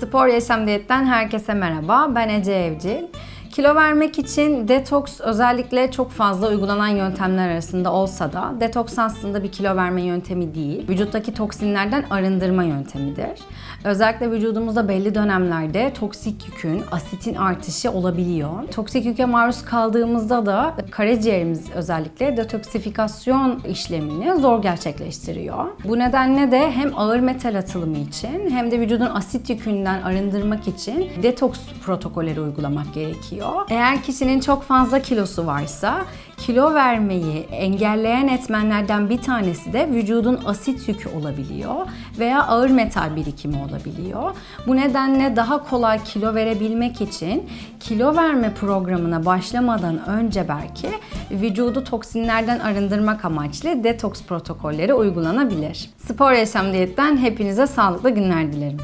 Spor Yaşam Diyet'ten herkese merhaba. Ben Ece Evcil. Kilo vermek için detoks özellikle çok fazla uygulanan yöntemler arasında olsa da detoks aslında bir kilo verme yöntemi değil. Vücuttaki toksinlerden arındırma yöntemidir. Özellikle vücudumuzda belli dönemlerde toksik yükün, asitin artışı olabiliyor. Toksik yüke maruz kaldığımızda da karaciğerimiz özellikle detoksifikasyon işlemini zor gerçekleştiriyor. Bu nedenle de hem ağır metal atılımı için hem de vücudun asit yükünden arındırmak için detoks protokolleri uygulamak gerekiyor. Eğer kişinin çok fazla kilosu varsa kilo vermeyi engelleyen etmenlerden bir tanesi de vücudun asit yükü olabiliyor veya ağır metal birikimi olabiliyor. Bu nedenle daha kolay kilo verebilmek için kilo verme programına başlamadan önce belki vücudu toksinlerden arındırmak amaçlı detoks protokolleri uygulanabilir. Spor Yaşam Diyet'ten hepinize sağlıklı günler dilerim.